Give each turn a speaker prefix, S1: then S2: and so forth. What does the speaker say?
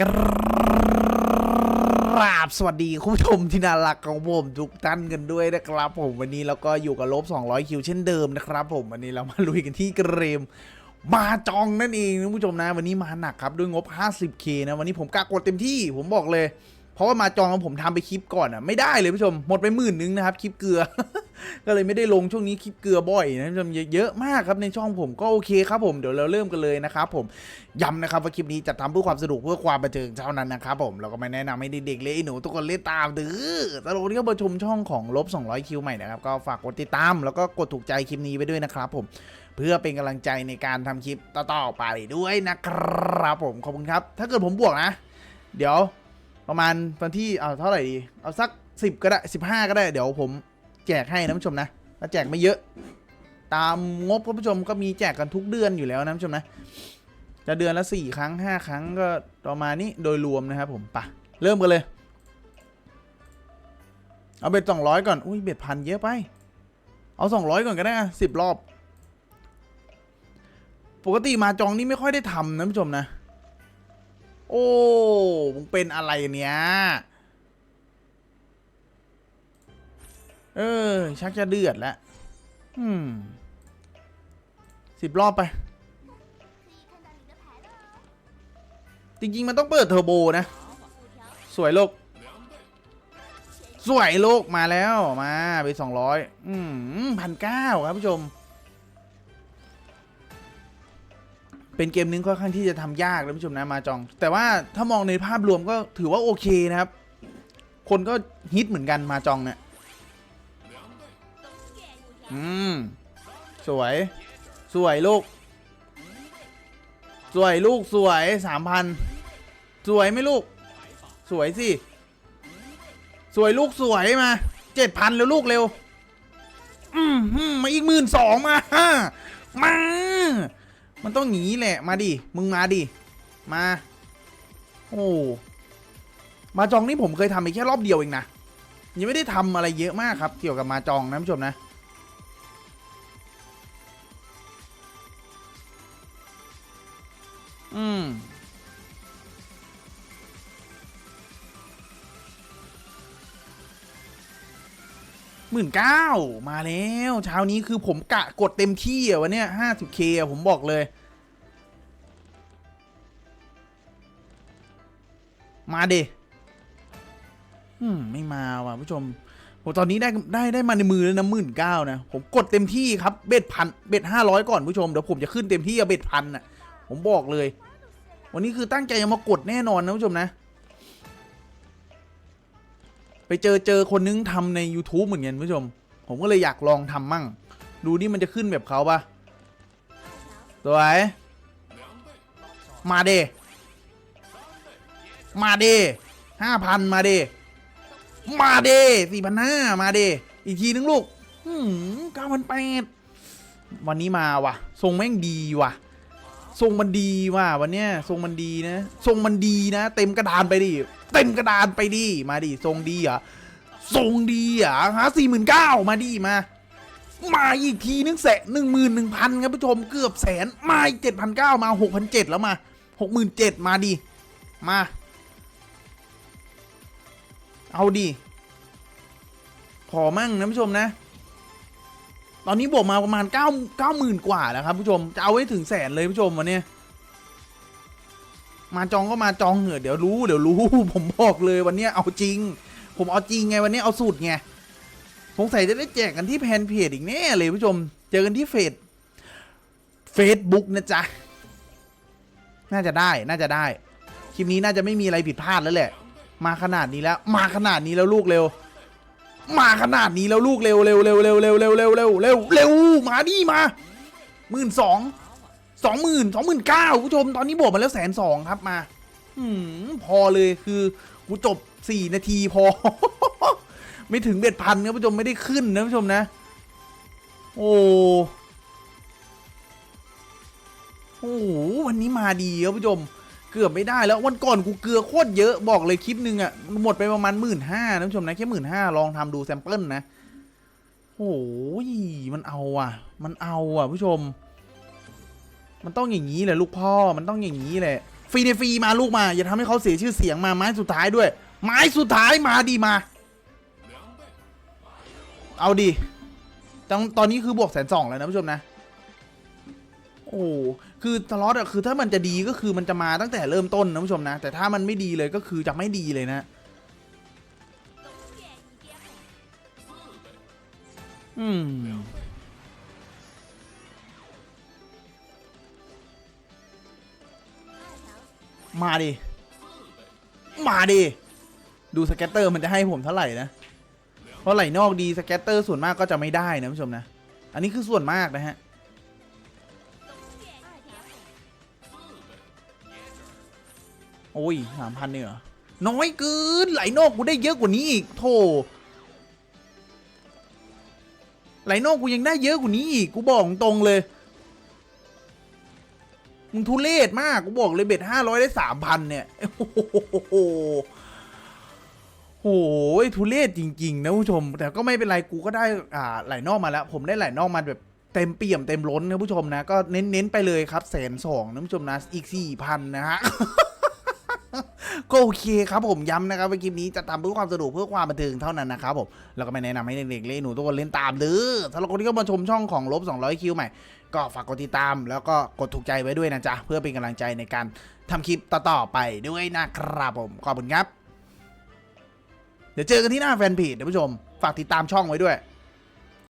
S1: กราบสวัสดีคุณผู้ชมที่น่ารักของผมทุกท่านกันด้วยนะครับ ผมวันนี้เราก็อยู่กับลบ 200 คิวเช่นเดิมนะครับ ผมวันนี้เรามาลุยกันที่เกมมาจองนั่นเองคุณผู้ชมนะ วันนี้มาหนักครับด้วยงบ 50k นะวันนี้ผมกล้ากดเต็มที่ผมบอกเลย เพราะว่ามาจองของผมทำไปคลิปก่อนอะไม่ได้เลยผู้ชมหมดไปหมื่นนึงนะครับคลิปเกลือ ก็เลยไม่ได้ลงช่วงนี้คลิปเกลือบ่อยนะผู้ชมเยอะมากครับในช่องผมก็โอเคครับผมเดี๋ยวเราเริ่มกันเลยนะครับผมย้ำนะครับว่าคลิปนี้จะทำเพื่อความสนุกเพื่อความบันเทิงเท่านั้นนะครับผมเราก็ไม่แนะนำให้เด็กๆเล่นไอหนูทุกคนเล่นตามดื้อสำหรับวันนี้ก็มาชมช่องของลบ200คิวใหม่นะครับก็ฝากกดติดตามแล้วก็กดถูกใจคลิปนี้ไว้ด้วยนะครับผมเพื่อเป็นกำลังใจในการทำคลิปต่อๆไปด้วยนะครับผมขอบคุณครับ ถ้าเกิดผมบวกนะ เดี๋ยว ประมาณวันที่เอาเท่าไหร่ดีเอาสักสิบก็ได้สิบห้าก็ได้เดี๋ยวผมแจกให้นะผู้ชมนะถ้าแจกไม่เยอะ ตามงบคุณผู้ชมก็มีแจกกันทุกเดือนอยู่แล้วนะผู้ชมนะ จะเดือนละสี่ครั้งห้าครั้งก็ประมาณนี้โดยรวมนะครับผมปะเริ่มกันเลย เอาเบ็ดสองร้อยก่อนอุ้ยเบ็ดพันเยอะไป เอาสองร้อยก่อนก็ได้สิบรอบ ปกติมาจองนี่ไม่ค่อยได้ทำนะผู้ชมนะ โอ้ มึงเป็นอะไรเนี้ยเออ ชักจะเดือดแล้วอืมสิบรอบไป จริง ๆ มันต้องเปิดเทอร์โบนะ สวยโลก สวยโลกมาแล้วมาไปสองร้อยอืมพันเก้าครับผู้ชม เป็นเกมนึงค่อนข้างที่จะทำยากนะผู้ชมนะมาจอง แต่ว่าถ้ามองในภาพรวมก็ถือว่าโอเคนะครับ คนก็ฮิตเหมือนกันมาจองเนี่ยอืมสวย สวยลูก สวยลูกสวยสามพันสวยไหมลูก สวยสิ สวยลูกสวยมาเจ็ดพันแล้วลูกเร็ว อืมหืมมาอีกหมื่นสองมามา มันต้องหนีแหละ มาดิ มึงมาดิ มา โอ้ มาจองนี่ผมเคยทำไปแค่รอบเดียวเองนะ ยังไม่ได้ทำอะไรเยอะมากครับ เกี่ยวกับมาจองนะผู้ชมนะ อืม หมื่นเก้ามาแล้วเช้านี้คือผมกะกดเต็มที่อะวันเนี้ยห้าสิบเคผมบอกเลย มาเดอืมไม่มาว่ะผู้ชมผมตอนนี้ได้ได้ได้มาในมือแล้วนะหมื่นเก้านะ ผมกดเต็มที่ครับเบ็ดพันเบ็ดห้าร้อยก่อนผู้ชมเดี๋ยวผมจะขึ้นเต็มที่อะเบ็ดพันอะผมบอกเลย วันนี้คือตั้งใจจะมากดแน่นอนนะผู้ชมนะ ไปเจอเจอคนนึงทำใน YouTube เหมือนกันผู้ชม ผมก็เลยอยากลองทำมั่ง ดูนี่มันจะขึ้นแบบเขาปะสวยมาเด มาเดห้าพันมาเด มาเดสี่พันห้ามาเด อีกทีนึงลูกเก้าพันแปดวันนี้มาว่ะ ทรงแม่งดีว่ะ ทรงมันดีว่ะวันเนี้ยทรงมันดีนะทรงมันดีนะ เต็มกระดานไปดิเต็มกระดานไปดิมาดิทรงดีเหรอะทรงดีเหรอะฮะสี่หมื่นเก้ามาดิมา มาอีกทีนึงแสนหนึ่งหมื่นหนึ่งพันครับผู้ชมเกือบแสนมาอีกเจ็ดพันเก้ามาหกพันเจ็ดแล้วมาหกหมื่นเจ็ดมาดิมา เอาดิขอมั่งนะผู้ชมนะ ตอนนี้บวกมาประมาณเก้าเก้าหมื่นกว่าแล้วครับผู้ชมจะเอาไว้ถึงแสนเลยผู้ชมวันนี้มาจองก็มาจองเหอะเดี๋ยวรู้เดี๋ยวรู้ ผมบอกเลยวันนี้เอาจริง ผมเอาจริงไงวันนี้เอาสูตรไงสงสัยจะได้แจกกันที่แพนเพจอีกแน่เลยผู้ชม เจอกันที่เฟซเฟซบุ๊กนะจ๊ะ น่าจะได้น่าจะได้ คลิปนี้น่าจะไม่มีอะไรผิดพลาดแล้วแหละ มาขนาดนี้แล้ว มาขนาดนี้แล้วลูกเร็ว มาขนาดนี้แล้วลูกเร็วเร็วเร็วเร็วเร็วเร็วเร็วเร็วเร็วเร็วมาดิมาหมื่นสองสองหมื่นสองหมื่นเก้าผู้ชมตอนนี้บวกมาแล้วแสนสองครับมาอืมพอเลยคือกูจบสี่นาทีพอ ไม่ถึงเบ็ดพันครับผู้ชมไม่ได้ขึ้นนะผู้ชมนะ โอ้โอ้โหวันนี้มาดีครับผู้ชม เกือบไม่ได้แล้ววันก่อนกูเกลือโคตรเยอะบอกเลยคลิปหนึ่งอะ่ะหมดไปประมาณหมื่นห้าท่านผู้ชมนะแค่หมื่นห้าลองทำดูแซมเปิลนะโอ้ยมันเอาอะ มันเอาอะผู้ชม มันต้องอย่างนี้แหละลูกพ่อมันต้องอย่างนี้แหละฟรีในฟรีมาลูกมา อย่าทำให้เขาเสียชื่อเสียงมาไม้สุดท้ายด้วย ไม้สุดท้ายมาดีมา เอาดีตอนตอนนี้คือบวกแสนสองแล้วนะผู้ชมนะ โอ้คือสล็อตอะคือถ้ามันจะดีก็คือมันจะมาตั้งแต่เริ่มต้นนะผู้ชมนะ แต่ถ้ามันไม่ดีเลยก็คือจะไม่ดีเลยนะ อืมมาดิ มาดิ ดูสแกตเตอร์มันจะให้ผมเท่าไหร่นะ เพราะไหลนอกดีสแกตเตอร์ส่วนมากก็จะไม่ได้นะผู้ชมนะ อันนี้คือส่วนมากนะฮะ โอ้ยสามพันเนี่ยหรอน้อยเกินไหลนอกกูได้เยอะกว่านี้อีกโธ่ไหลนอกกูยังได้เยอะกว่านี้อีกกูบอกตรงเลยมึงทุเรศมากกูบอกเลยเบ็ดห้าร้อยได้สามพันเนี่ยโอ้โหโอ้โหทุเรศจริง ๆ นะผู้ชม แต่ก็ไม่เป็นไรกูก็ได้อ่าไหลนอกมาแล้ว ผมได้ไหลนอกมาแบบเต็มเปี่ยมเต็มล้นนะผู้ชมนะ ก็เน้น ๆ ไปเลยครับแสนสองนะผู้ชมนะอีกสี่พันนะฮะ ก็โอเคครับผมย้ำนะครับว่าคลิปนี้จะทำเพื่อความสะดวกเพื่อความบันเทิงเท่านั้นนะครับผมแล้วก็ไม่แนะนำให้เด็กๆเล่นหนูทุกคนเล่นตามเด้อสำหรับคนที่เข้ามาชมช่องของลบ200 คิวใหม่ ก็ฝากกดติดตาม แล้วก็กดถูกใจไว้ด้วยนะจ๊ะเพื่อเป็นกำลังใจในการทำคลิปต่อๆไปด้วยนะครับผมขอบคุณครับ เดี๋ยวเจอกันที่หน้าแฟนเพจนะผู้ชม ฝากติดตามช่องไว้ด้วย